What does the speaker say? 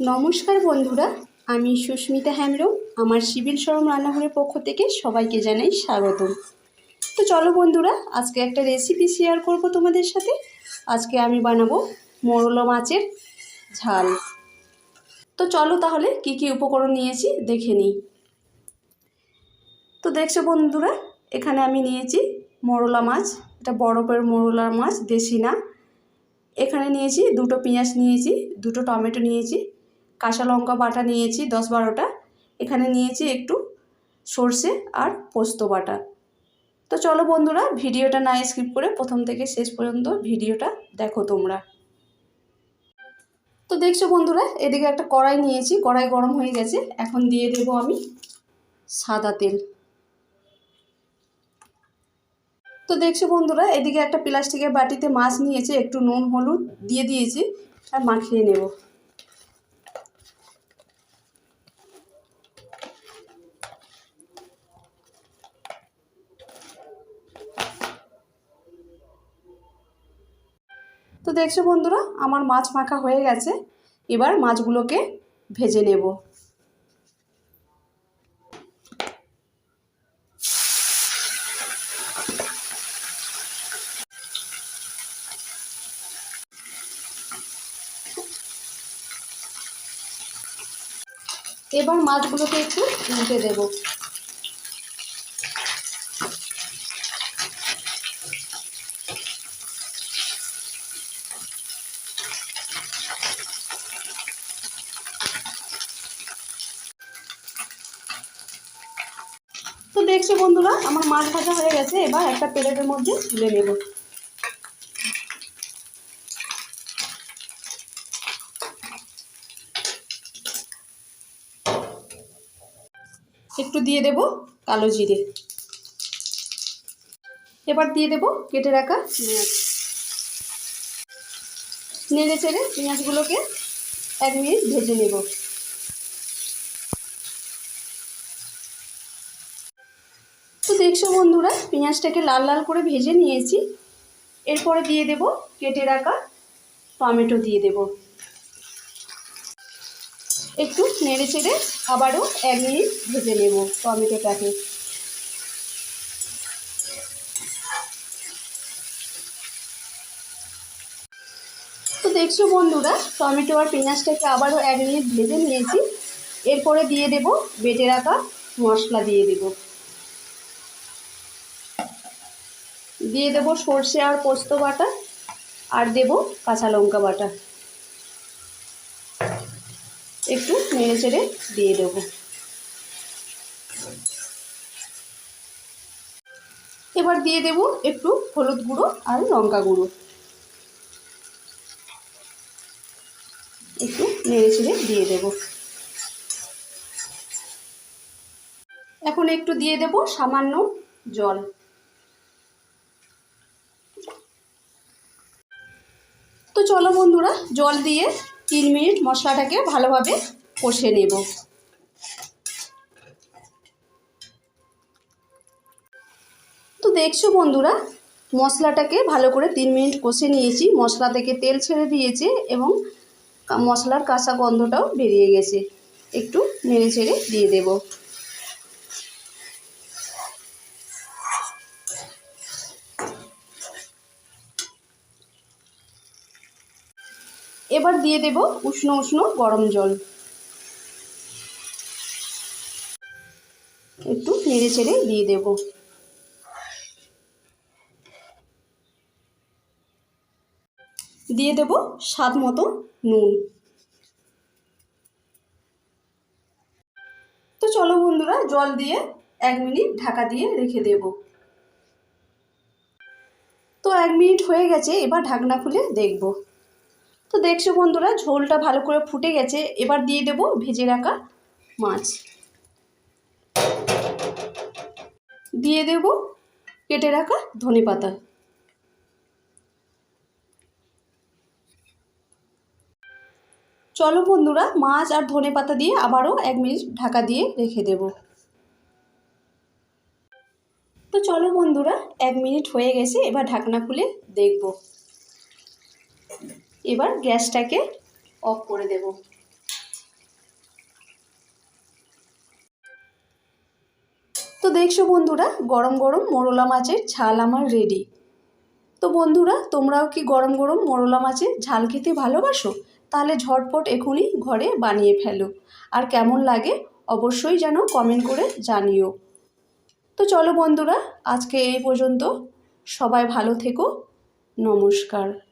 নমস্কার বন্ধুরা, আমি সুস্মিতা হ্যামরম আমার সিভিল সরম রান্নাঘরের পক্ষ থেকে সবাইকে জানাই স্বাগত তো চলো বন্ধুরা, আজকে একটা রেসিপি শেয়ার করব তোমাদের সাথে। আজকে আমি বানাবো মোরলা মাছের ঝাল। তো চলো তাহলে কি কি উপকরণ নিয়েছি দেখে নিই। তো দেখছ বন্ধুরা, এখানে আমি নিয়েছি মোরলা মাছ, এটা বরফের মোরলা মাছ, দেশি না। এখানে নিয়েছি দুটো পেঁয়াজ নিয়েছি, দুটো টমেটো নিয়েছি কাঁচা লঙ্কা বাটা নিয়েছি দশ বারোটা। এখানে নিয়েছি একটু সর্ষে আর পোস্ত বাটা। তো চলো বন্ধুরা, ভিডিওটা না স্কিপ করে প্রথম থেকে শেষ পর্যন্ত ভিডিওটা দেখো তোমরা। তো দেখছ বন্ধুরা, এদিকে একটা কড়াই নিয়েছি, কড়াই গরম হয়ে গেছে। এখন দিয়ে দেবো আমি সাদা তেল। তো দেখছ বন্ধুরা, এদিকে একটা প্লাস্টিকের বাটিতে মাছ নিয়েছে, একটু নুন, হলুদ দিয়ে দিয়েছি, আর মাখিয়ে নেব। তো দেখছ বন্ধুরা, আমার মাছ মাখা হয়ে গেছে। এবার মাছগুলোকে ভেজে নেব। এবার মাছগুলোকে একটু উল্টে দেব। তো দেখছ বন্ধুরা, আমার মাছ ভাজা হয়ে গেছে, এবার একটা প্লেটের মধ্যে তুলে নেব। একটু দিয়ে দেব কালো জিরে। এবার দিয়ে দেব কেটে রাখা পেঁয়াজ। নেড়ে চেড়ে পেঁয়াজগুলোকে এক মিনিট ভেজে নেব। তো দেখছ বন্ধুরা, পেঁয়াজটাকে লাল লাল করে ভেজে নিয়েছি। এরপরে দিয়ে দেব কেটে রাখা টমেটো দিয়ে দেব। একটু নেড়ে চেড়ে আবারও এক মিনিট ভেজে নেব টমেটোটাকে। তো দেখছ বন্ধুরা, টমেটো আর পেঁয়াজটাকে আবারও এক মিনিট ভেজে নিয়েছি। এরপরে দিয়ে দেব বেটে রাখা মশলা দিয়ে দেব। দিয়ে দেব সর্ষে আর পোস্ত বাটা আর দেব কাঁচা লঙ্কা বাটা। একটু নেড়ে চেড়ে দিয়ে দেব। এবার দিয়ে দেব একটু হলুদ গুঁড়ো আর লঙ্কা গুঁড়ো। একটু নেড়ে চেড়ে দিয়ে দেব। এখন একটু দিয়ে দেব সামান্য জল। তো চলো বন্ধুরা, জল দিয়ে তিন মিনিট মশলাটাকে ভালোভাবে কষে নেব। তো দেখছ বন্ধুরা, মশলাটাকে ভালো করে তিন মিনিট কষে নিয়েছি। মশলা থেকে তেল ছেড়ে দিয়েছে এবং মশলার কাঁচা গন্ধটাও বেরিয়ে গেছে। একটু নেড়ে ছেড়ে দিয়ে দেব। এবার দিয়ে দেব উষ্ণ উষ্ণ গরম জল। একটু নেড়ে চেড়ে দিয়ে দেব। দিয়ে দেব স্বাদ মতো নুন। তো চলো বন্ধুরা, জল দিয়ে এক মিনিট ঢাকা দিয়ে রেখে দেব। তো এক মিনিট হয়ে গেছে, এবার ঢাকনা খুলে দেখব। তো দেখছ বন্ধুরা, ঝোলটা ভালো করে ফুটে গেছে। এবার দিয়ে দেব ভেজে রাখা মাছ। দিয়ে দেব কেটে রাখা ধনে পাতা। চলো বন্ধুরা, মাছ আর ধনে পাতা দিয়ে আবারও এক মিনিট ঢাকা দিয়ে রেখে দেব। তো চলো বন্ধুরা, এক মিনিট হয়ে গেছে, এবার ঢাকনা খুলে দেখব। এবার গ্যাসটাকে অফ করে দেব। তো দেখছ বন্ধুরা, গরম গরম মোরলা মাছের ঝাল আমার রেডি তো বন্ধুরা, তোমরাও কি গরম গরম মোরলা মাছের ঝাল খেতে ভালোবাসো? তাহলে ঝটপট এখনই ঘরে বানিয়ে ফেলো। আর কেমন লাগে অবশ্যই যেন কমেন্ট করে জানিও। তো চলো বন্ধুরা, আজকে এই পর্যন্ত। সবাই ভালো থেকো। নমস্কার।